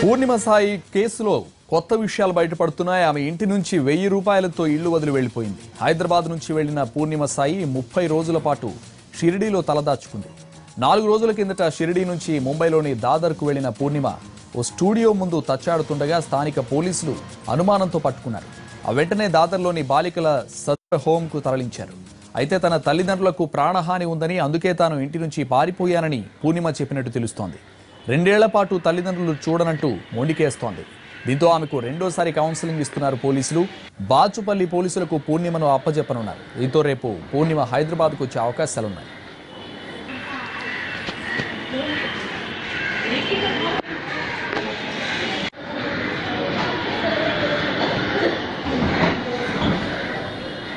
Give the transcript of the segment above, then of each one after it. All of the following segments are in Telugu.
పూర్ణిమ సాయి కేసులో కొత్త విషయాలు బయటపడుతున్నాయి. ఆమె ఇంటి నుంచి వెయ్యి రూపాయలతో ఇళ్ళు వదిలి వెళ్ళిపోయింది హైదరాబాద్ నుంచి వెళ్ళిన పూర్ణిమ సాయి ముప్పై రోజుల పాటు షిరిడీలో తలదాచుకుంది. నాలుగు రోజుల కిందట షిరిడీ నుంచి ముంబైలోని దాదర్కు వెళ్ళిన పూర్ణిమ ఓ స్టూడియో ముందు తచ్చాడుతుండగా స్థానిక పోలీసులు అనుమానంతో పట్టుకున్నారు. ఆ వెంటనే దాదర్లోని బాలికల సదర్ హోంకు తరలించారు. అయితే తన తల్లిదండ్రులకు ప్రాణహాని ఉందని అందుకే తాను ఇంటి నుంచి పారిపోయానని పూర్ణిమ చెప్పినట్టు తెలుస్తోంది. రెండేళ్ళ పాటు తల్లిదండ్రులు చూడనంటూ మొండికేస్తోంది. దీంతో ఆమెకు రెండోసారి కౌన్సిలింగ్ ఇస్తున్నారు పోలీసులు. బాచుపల్లి పోలీసులకు పూర్ణిమను అప్పజెప్పనున్నారు. దీంతో రేపు పూర్ణిమ హైదరాబాద్కు వచ్చే అవకాశాలున్నాయి.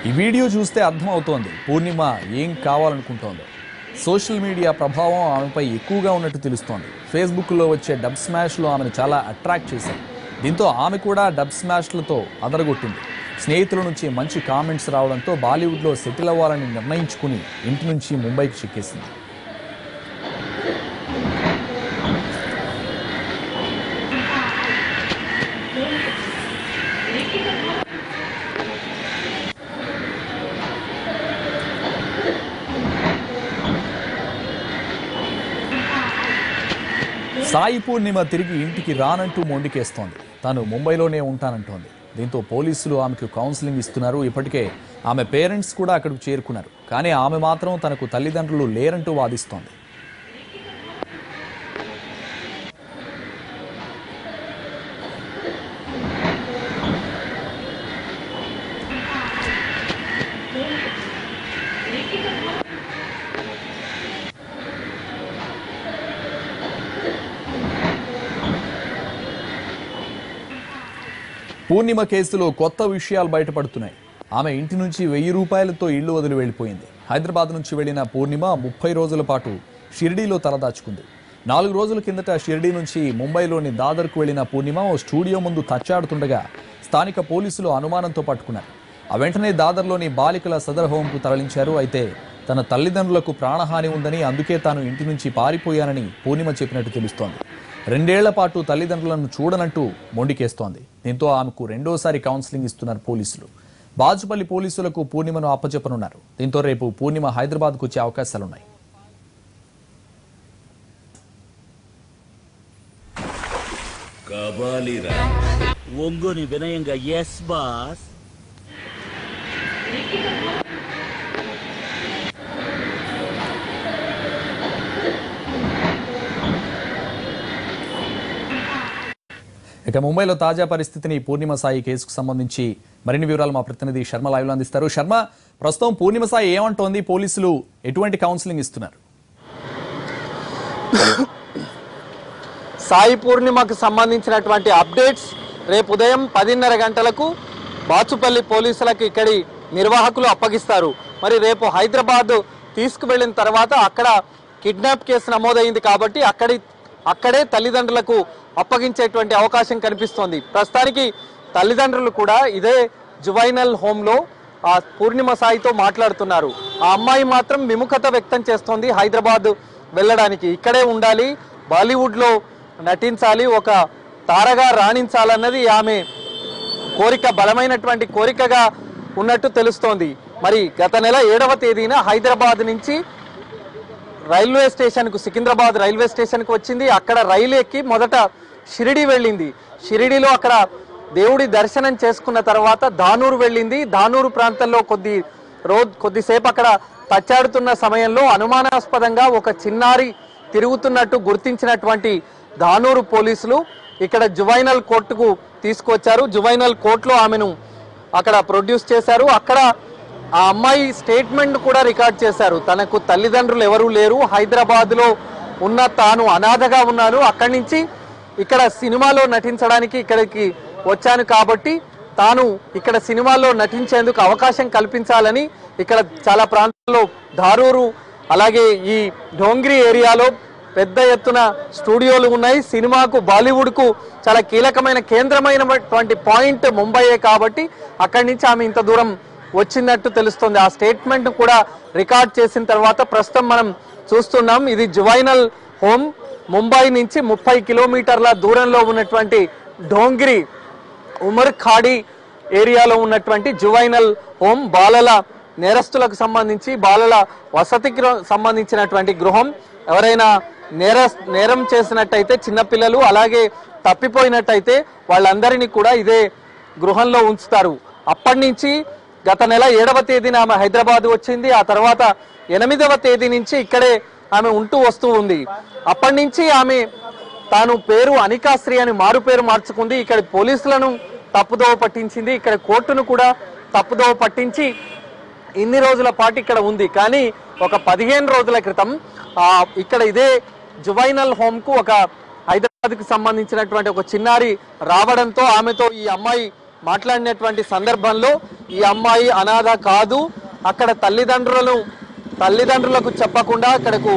ఈ వీడియో చూస్తే అర్థమవుతోంది. పూర్ణిమ ఏం కావాలనుకుంటోందో. సోషల్ మీడియా ప్రభావం ఆమెపై ఎక్కువగా ఉన్నట్టు తెలుస్తోంది. ఫేస్బుక్లో వచ్చే డబ్ స్మాష్లు ఆమెను చాలా అట్రాక్ట్ చేశాయి దీంతో ఆమె కూడా డబ్ స్మాష్లతో అదరగొట్టింది. స్నేహితుల నుంచి మంచి కామెంట్స్ రావడంతో బాలీవుడ్లో సెటిల్ అవ్వాలని నిర్ణయించుకుని ఇంటి నుంచి ముంబైకి చిక్కేసింది. సాయి పూర్ణిమ తిరిగి ఇంటికి రానంటూ మొండికేస్తోంది. తాను ముంబైలోనే ఉంటానంటోంది. దీంతో పోలీసులు ఆమెకు కౌన్సిలింగ్ ఇస్తున్నారు. ఇప్పటికే ఆమె పేరెంట్స్ కూడా అక్కడికి చేరుకున్నారు. కానీ ఆమె మాత్రం తనకు తల్లిదండ్రులు లేరంటూ వాదిస్తోంది. పూర్ణిమ కేసులో కొత్త విషయాలు బయటపడుతున్నాయి. ఆమె ఇంటి నుంచి వెయ్యి రూపాయలతో ఇళ్ళు వదిలి వెళ్ళిపోయింది. హైదరాబాద్ నుంచి వెళ్ళిన పూర్ణిమ ముప్పై రోజుల పాటు షిరిడీలో తలదాచుకుంది. నాలుగు రోజుల కిందట షిరిడీ నుంచి ముంబైలోని దాదర్కు వెళ్ళిన పూర్ణిమ ఓ స్టూడియో ముందు తచ్చాడుతుండగా స్థానిక పోలీసులు అనుమానంతో పట్టుకున్నారు. ఆ వెంటనే దాదర్లోని బాలికల సదర్ హోంకు తరలించారు. అయితే తన తల్లిదండ్రులకు ప్రాణహాని ఉందని అందుకే తాను ఇంటి నుంచి పారిపోయానని పూర్ణిమ చెప్పినట్టు తెలుస్తోంది. రెండేళ్ళ పాటు తల్లిదండ్రులను చూడనట్టు మొండికేస్తోంది. దీంతో ఆమెకు రెండోసారి కౌన్సిలింగ్ ఇస్తున్నారు పోలీసులు. బాజుపల్లి పోలీసులకు పూర్ణిమను అప్పచెప్పనున్నారు. దీంతో రేపు పూర్ణిమ హైదరాబాద్కు వచ్చే అవకాశాలున్నాయి. కబాలిరా ఒంగోని వినయంగా ఎస్ బాస్ ఇక ముంబైలో తాజా పరిస్థితిని పూర్ణిమ సాయి కేసుకు సంబంధించి మరిన్ని వివరాలు మా ప్రతినిధి శర్మ లైవ్లో అందిస్తారు. శర్మ ప్రస్తుతం పూర్ణిమ సాయి ఏమంటోంది? పోలీసులు ఎటువంటి కౌన్సిలింగ్ ఇస్తున్నారు? సాయి పూర్ణిమకు సంబంధించినటువంటి అప్డేట్స్ రేపు ఉదయం పదిన్నర గంటలకు బాచుపల్లి పోలీసులకు ఇక్కడి నిర్వాహకులు అప్పగిస్తారు. మరి రేపు హైదరాబాద్ తీసుకువెళ్ళిన తర్వాత అక్కడ కిడ్నాప్ కేసు నమోదైంది కాబట్టి అక్కడి అక్కడే తల్లిదండ్రులకు అప్పగించేటువంటి అవకాశం కనిపిస్తోంది. ప్రస్తుతానికి తల్లిదండ్రులు కూడా ఇదే జువైనల్ హోమ్లో ఆ పూర్ణిమ సాయితో మాట్లాడుతున్నారు. ఆ అమ్మాయి మాత్రం విముఖత వ్యక్తం చేస్తోంది హైదరాబాద్ వెళ్ళడానికి. ఇక్కడే ఉండాలి బాలీవుడ్లో నటించాలి ఒక తారగా రాణించాలన్నది ఆమె కోరిక బలమైనటువంటి కోరికగా ఉన్నట్టు తెలుస్తోంది. మరి గత నెల ఏడవ తేదీన హైదరాబాద్ నుంచి రైల్వే స్టేషన్కు సికింద్రాబాద్ రైల్వే స్టేషన్కు వచ్చింది. అక్కడ రైలు ఎక్కి మొదట షిరిడి వెళ్ళింది. షిరిడిలో అక్కడ దేవుడి దర్శనం చేసుకున్న తర్వాత దానూరు వెళ్ళింది. దానూరు ప్రాంతంలో కొద్ది రోజు కొద్దిసేపు అక్కడ తచ్చాడుతున్న సమయంలో అనుమానాస్పదంగా ఒక చిన్నారి తిరుగుతున్నట్టు గుర్తించినటువంటి దానూరు పోలీసులు ఇక్కడ జువైనల్ కోర్టుకు తీసుకొచ్చారు. జువైనల్ కోర్టులో ఆమెను అక్కడ ప్రొడ్యూస్ చేశారు. అక్కడ ఆ అమ్మాయి స్టేట్మెంట్ కూడా రికార్డ్ చేశారు. తనకు తల్లిదండ్రులు ఎవరూ లేరు. హైదరాబాద్లో ఉన్న తాను అనాథగా ఉన్నాను. అక్కడి నుంచి ఇక్కడ సినిమాలో నటించడానికి ఇక్కడికి వచ్చాను కాబట్టి తాను ఇక్కడ సినిమాల్లో నటించేందుకు అవకాశం కల్పించాలని ఇక్కడ చాలా ప్రాంతాల్లో దారూరు అలాగే ఈ డోంగ్రీ ఏరియాలో పెద్ద ఎత్తున స్టూడియోలు ఉన్నాయి. సినిమాకు బాలీవుడ్కు చాలా కీలకమైన కేంద్రమైనటువంటి పాయింట్ ముంబైయే కాబట్టి అక్కడి నుంచి ఆమె ఇంత దూరం వచ్చినట్టు తెలుస్తుంది. ఆ స్టేట్మెంట్ కూడా రికార్డ్ చేసిన తర్వాత ప్రస్తుతం మనం చూస్తున్నాం. ఇది జువైనల్ హోమ్. ముంబై నుంచి ముప్పై కిలోమీటర్ల దూరంలో ఉన్నటువంటి డోంగిరి ఉమర్ ఖాడీ ఏరియాలో ఉన్నటువంటి జువైనల్ హోమ్ బాలల నేరస్తులకు సంబంధించి బాలల వసతికి సంబంధించినటువంటి గృహం. ఎవరైనా నేర నేరం చేసినట్టయితే చిన్నపిల్లలు అలాగే తప్పిపోయినట్టయితే వాళ్ళందరినీ కూడా ఇదే గృహంలో ఉంచుతారు. అప్పటి నుంచి గత నెల ఏడవ తేదీన ఆమె హైదరాబాద్ వచ్చింది. ఆ తర్వాత ఎనిమిదవ తేదీ నుంచి ఇక్కడే ఆమె ఉంటూ వస్తూ ఉంది. అప్పటి నుంచి ఆమె తాను పేరు అనికాశ్రీ అని మారు పేరు మార్చుకుంది. ఇక్కడ పోలీసులను తప్పుదోవ పట్టించింది. ఇక్కడ కోర్టును కూడా తప్పుదోవ పట్టించి ఇన్ని రోజుల పాటు ఇక్కడ ఉంది. కానీ ఒక పదిహేను రోజుల క్రితం ఆ, ఇక్కడ ఇదే జువైనల్ హోమ్కు ఒక హైదరాబాద్కు సంబంధించినటువంటి ఒక చిన్నారి రావడంతో ఆమెతో ఈ అమ్మాయి మాట్లాడినటువంటి సందర్భంలో ఈ అమ్మాయి అనాథ కాదు అక్కడ తల్లిదండ్రులను తల్లిదండ్రులకు చెప్పకుండా అక్కడకు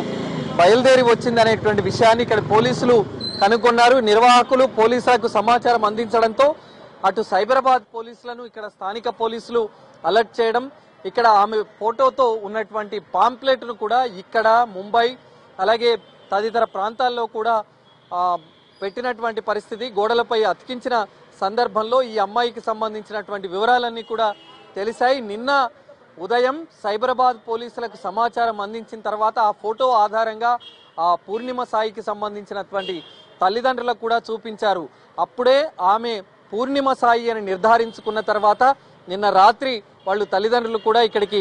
బయలుదేరి వచ్చింది అనేటువంటి విషయాన్ని ఇక్కడ పోలీసులు కనుగొన్నారు. నిర్వాహకులు పోలీసులకు సమాచారం అందించడంతో అటు సైబరాబాద్ పోలీసులను ఇక్కడ స్థానిక పోలీసులు అలర్ట్ చేయడం ఇక్కడ ఆమె ఫోటోతో ఉన్నటువంటి పాంప్లెట్ను కూడా ఇక్కడ ముంబై అలాగే తదితర ప్రాంతాల్లో కూడా పెట్టినటువంటి పరిస్థితి గోడలపై అతికించిన సందర్భంలో ఈ అమ్మాయికి సంబంధించినటువంటి వివరాలన్నీ కూడా తెలిసాయి. నిన్న ఉదయం సైబరాబాద్ పోలీసులకు సమాచారం అందించిన తర్వాత ఆ ఫోటో ఆధారంగా ఆ పూర్ణిమ సాయికి సంబంధించినటువంటి తల్లిదండ్రులకు కూడా చూపించారు. అప్పుడే ఆమె పూర్ణిమ సాయి అని నిర్ధారించుకున్న తర్వాత నిన్న రాత్రి వాళ్ళు తల్లిదండ్రులు కూడా ఇక్కడికి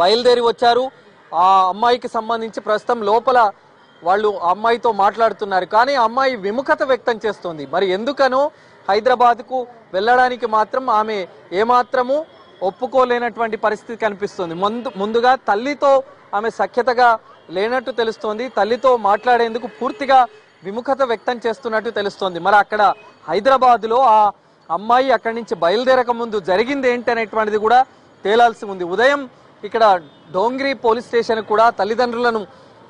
బయలుదేరి వచ్చారు. ఆ అమ్మాయికి సంబంధించి ప్రస్తుతం లోపల వాళ్ళు అమ్మాయితో మాట్లాడుతున్నారు. కానీ అమ్మాయి విముఖత వ్యక్తం చేస్తుంది. మరి ఎందుకనో హైదరాబాద్కు వెళ్ళడానికి మాత్రం ఆమె ఏమాత్రము ఒప్పుకోలేనటువంటి పరిస్థితి కనిపిస్తుంది. ముందు ముందుగా తల్లితో ఆమె సఖ్యతగా లేనట్టు తెలుస్తోంది. తల్లితో మాట్లాడేందుకు పూర్తిగా విముఖత వ్యక్తం చేస్తున్నట్టు తెలుస్తోంది. మరి అక్కడ హైదరాబాద్లో ఆ అమ్మాయి అక్కడి నుంచి బయలుదేరక ముందు జరిగింది ఏంటి అనేటువంటిది కూడా తేలాల్సి ఉంది. ఉదయం ఇక్కడ డోంగ్రీ పోలీస్ స్టేషన్ కూడా తల్లిదండ్రులను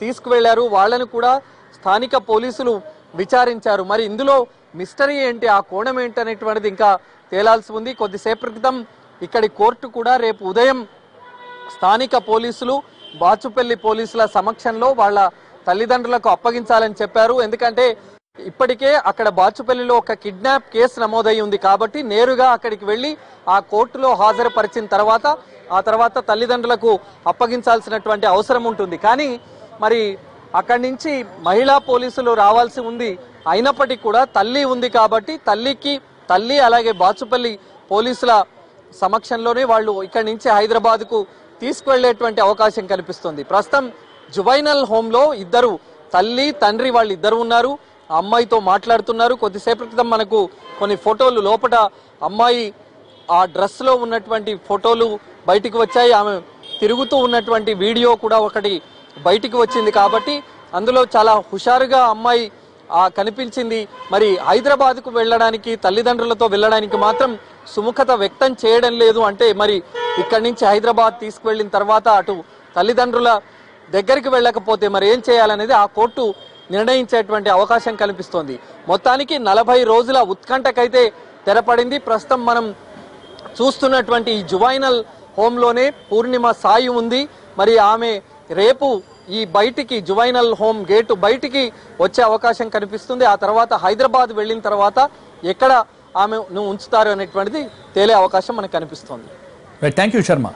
తీసుకువెళ్ళారు. వాళ్ళను కూడా స్థానిక పోలీసులు విచారించారు. మరి ఇందులో మిస్టరీ ఏంటి? ఆ కోణం ఏంటి అనేటువంటిది ఇంకా తేలాల్సి ఉంది. కొద్దిసేపు క్రితం ఇక్కడి కోర్టు కూడా రేపు ఉదయం స్థానిక పోలీసులు బాచుపల్లి పోలీసుల సమక్షంలో వాళ్ళ తల్లిదండ్రులకు అప్పగించాలని చెప్పారు. ఎందుకంటే ఇప్పటికే అక్కడ బాచుపల్లిలో ఒక కిడ్నాప్ కేసు నమోదై ఉంది కాబట్టి నేరుగా అక్కడికి వెళ్ళి ఆ కోర్టులో హాజరుపరిచిన తర్వాత ఆ తర్వాత తల్లిదండ్రులకు అప్పగించాల్సినటువంటి అవసరం ఉంటుంది. కానీ మరి అక్కడి నుంచి మహిళా పోలీసులు రావాల్సి ఉంది అయినప్పటికీ కూడా తల్లి ఉంది కాబట్టి తల్లికి తల్లి అలాగే బాచుపల్లి పోలీసుల సమక్షంలోనే వాళ్ళు ఇక్కడి నుంచి హైదరాబాద్కు తీసుకువెళ్ళేటువంటి అవకాశం కనిపిస్తుంది. ప్రస్తుతం జువైనల్ హోంలో ఇద్దరు తల్లి తండ్రి వాళ్ళు ఇద్దరు ఉన్నారు. అమ్మాయితో మాట్లాడుతున్నారు. కొద్దిసేపటి క్రితం మనకు కొన్ని ఫోటోలు లోపల అమ్మాయి ఆ డ్రెస్లో ఉన్నటువంటి ఫోటోలు బయటికి వచ్చాయి. ఆమె తిరుగుతూ ఉన్నటువంటి వీడియో కూడా ఒకటి బయటికి వచ్చింది కాబట్టి అందులో చాలా హుషారుగా అమ్మాయి కనిపించింది. మరి హైదరాబాద్కు వెళ్ళడానికి తల్లిదండ్రులతో వెళ్ళడానికి మాత్రం సుముఖత వ్యక్తం చేయడం లేదు అంటే మరి ఇక్కడి నుంచి హైదరాబాద్ తీసుకువెళ్ళిన తర్వాత అటు తల్లిదండ్రుల దగ్గరికి వెళ్ళకపోతే మరి ఏం చేయాలనేది ఆ కోర్టు నిర్ణయించేటువంటి అవకాశం కనిపిస్తోంది మొత్తానికి నలభై రోజుల ఉత్కంఠకైతే తెరపడింది. ప్రస్తుతం మనం చూస్తున్నటువంటి ఈ జువైనల్ హోమ్లోనే పూర్ణిమ సాయి ఉంది. మరి ఆమె రేపు ఈ బయటికి జువైనల్ హోమ్ గేటు బయటికి వచ్చే అవకాశం కనిపిస్తుంది. ఆ తర్వాత హైదరాబాద్ వెళ్ళిన తర్వాత ఎక్కడ ఆమె ఉంచుతారు అనేటువంటిది తేలే అవకాశం మనకు కనిపిస్తుంది. Thank you Sharma